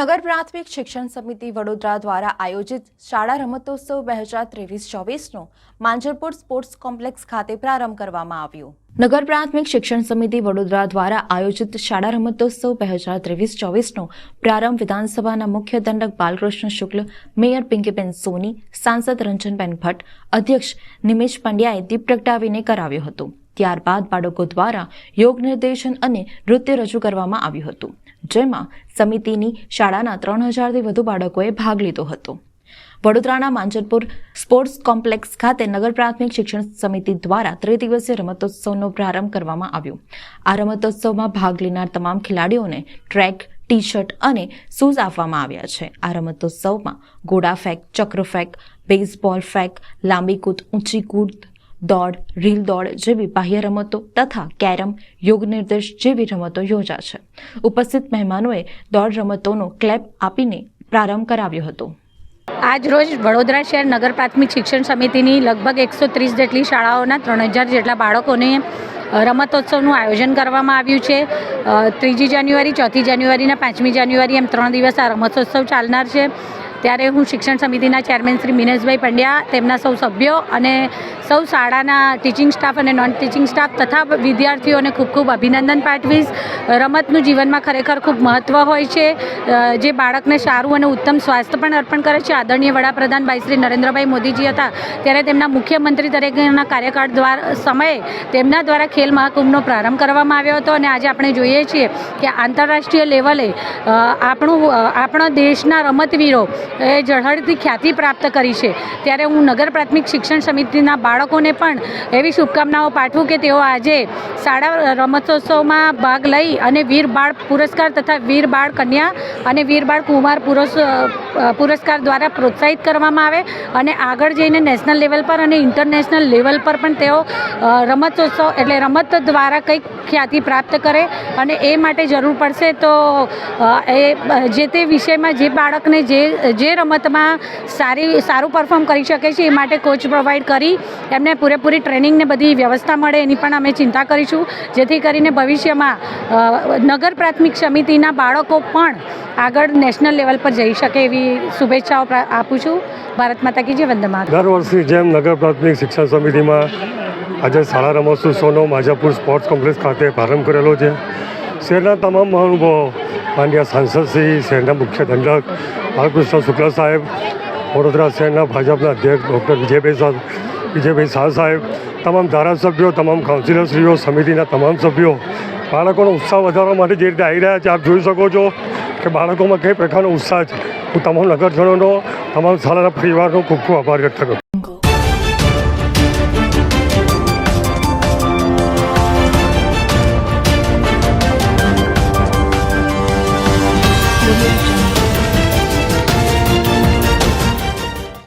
નગર પ્રાથમિક શિક્ષણ સમિતિ વડોદરા દ્વારા આયોજિત શાળા રમતોત્સવ બે હજાર ત્રેવીસ ચોવીસનો માંજરપુર સ્પોર્ટ્સ કોમ્પ્લેક્સ ખાતે પ્રારંભ કરવામાં આવ્યો. નગર પ્રાથમિક શિક્ષણ સમિતિ વડોદરા દ્વારા આયોજિત શાળા રમતોત્સવ બે હજાર ત્રેવીસ ચોવીસનો પ્રારંભ વિધાનસભાના મુખ્ય દંડક બાલકૃષ્ણ શુક્લ, મેયર પિંકીબેન સોની, સાંસદ રંજનબેન ભટ્ટ, અધ્યક્ષ નિમેશ પંડ્યાએ દીપ પ્રગટાવીને કરાવ્યો હતો. ત્યારબાદ બાળકો દ્વારા યોગ નિર્દેશન અને નૃત્ય રજૂ કરવામાં આવ્યું હતું, જેમાં સમિતિની શાળાના ત્રણ હજારથી વધુ બાળકોએ ભાગ લીધો હતો. વડોદરાના માંજરપુર સ્પોર્ટ્સ કોમ્પ્લેક્સ ખાતે નગર પ્રાથમિક શિક્ષણ સમિતિ દ્વારા ત્રિદિવસીય રમતોત્સવનો પ્રારંભ કરવામાં આવ્યો. આ રમતોત્સવમાં ભાગ લેનાર તમામ ખેલાડીઓને ટ્રેક ટી શર્ટ અને શૂઝ આપવામાં આવ્યા છે. આ રમતોત્સવમાં ઘોડા ફેંક, ચક્ર ફેંક, બેઝબોલ ફેંક, લાંબી કૂદ, ઊંચી કૂદ દોડ, રીલ દોડ જેવી બાહ્ય રમતો તથા કેરમ, યોગ નિર્દેશ જેવી રમતો યોજાશે ઉપસ્થિત મહેમાનોએ દોડ રમતોનો ક્લેપ આપીને પ્રારંભ કરાવ્યો હતો. આજ રોજ વડોદરા શહેર નગર પ્રાથમિક શિક્ષણ સમિતિની લગભગ એકસો ત્રીસ જેટલી શાળાઓના ત્રણ હજાર જેટલા બાળકોને રમતોત્સવનું આયોજન કરવામાં આવ્યું છે. ત્રીજી જાન્યુઆરી, ચોથી જાન્યુઆરી અને પાંચમી જાન્યુઆરી એમ ત્રણ દિવસ આ રમતોત્સવ ચાલનાર છે. ત્યારે હું શિક્ષણ સમિતિના ચેરમેન શ્રી મિનેશભાઈ પંડ્યા, તેમના સૌ સભ્યો અને સૌ શાળાના ટીચિંગ સ્ટાફ અને નોન ટીચિંગ સ્ટાફ તથા વિદ્યાર્થીઓને ખૂબ ખૂબ અભિનંદન પાઠવીશ. રમતનું જીવનમાં ખરેખર ખૂબ મહત્ત્વ હોય છે. જે બાળકને સારું અને ઉત્તમ સ્વાસ્થ્ય પણ અર્પણ કરે છે. આદરણીય વડાપ્રધાન ભાઈ શ્રી નરેન્દ્રભાઈ મોદીજી હતા. ત્યારે તેમના મુખ્યમંત્રી તરીકેના કાર્યકાળ દ્વારા, સમયે તેમના દ્વારા ખેલ મહાકુંભનો પ્રારંભ કરવામાં આવ્યો હતો અને આજે આપણે જોઈએ છીએ કે આંતરરાષ્ટ્રીય લેવલે આપણું આપણા દેશના રમતવીરો એ ઝળહળતી ખ્યાતિ પ્રાપ્ત કરી છે. ત્યારે હું નગર પ્રાથમિક શિક્ષણ સમિતિના બાળકોને પણ એવી શુભકામનાઓ પાઠવું કે તેઓ આજે શાળા રમતોત્સવમાં ભાગ લઈ અને વીર બાળ પુરસ્કાર તથા વીર બાળ કન્યા અને વીર બાળ કુમાર પુરસ પુરસ્કાર દ્વારા પ્રોત્સાહિત કરવામાં આવે અને આગળ જઈને નેશનલ લેવલ પર અને ઇન્ટરનેશનલ લેવલ પર પણ તેઓ રમતોત્સવ એટલે રમત દ્વારા કંઈક ખ્યાતિ પ્રાપ્ત કરે અને એ માટે જરૂર પડશે તો એ જે તે વિષયમાં જે બાળકને જે જે રમતમાં સારી, સારું પરફોર્મ કરી શકે છે એ માટે કોચ પ્રોવાઈડ કરી એમને પૂરેપૂરી ટ્રેનિંગને બધી વ્યવસ્થા મળે એની પણ અમે ચિંતા કરીશું. જેથી કરીને ભવિષ્યમાં નગર પ્રાથમિક સમિતિના બાળકો પણ આગળ નેશનલ લેવલ પર જઈ શકે એવી શુભેચ્છાઓ આપું છું. ભારત માતા કી જય, વંદે દર વર્ષની જેમ નગર પ્રાથમિક શિક્ષણ સમિતિમાં આજે શાળા રમતોત્સવનો માજાપુર સ્પોર્ટ્સ કોમ્પ્લેક્સ ખાતે પ્રારંભ કરેલો છે. શહેરના તમામ મહાનુભાવો માન્ય સાંસદશ્રી શહેરના મુખ્ય દંડક બાલકૃષ્ણ શુક્લા સાહેબ, વડોદરા શહેરના ભાજપના અધ્યક્ષ ડૉક્ટર વિજયભાઈ સાહેબ વિજયભાઈ શાહ સાહેબ, તમામ ધારાસભ્યો, તમામ કાઉન્સિલરશ્રીઓ, સમિતિના તમામ સભ્યો, બાળકોનો ઉત્સાહ વધારવા માટે જે રીતે આવી રહ્યા છે, આપ જોઈ શકો છો કે બાળકોમાં કઈ પ્રકારનો ઉત્સાહ છે. હું તમામ નગરજનોનો, તમામ શાળાના પરિવારનો ખૂબ ખૂબ આભાર વ્યક્ત કરું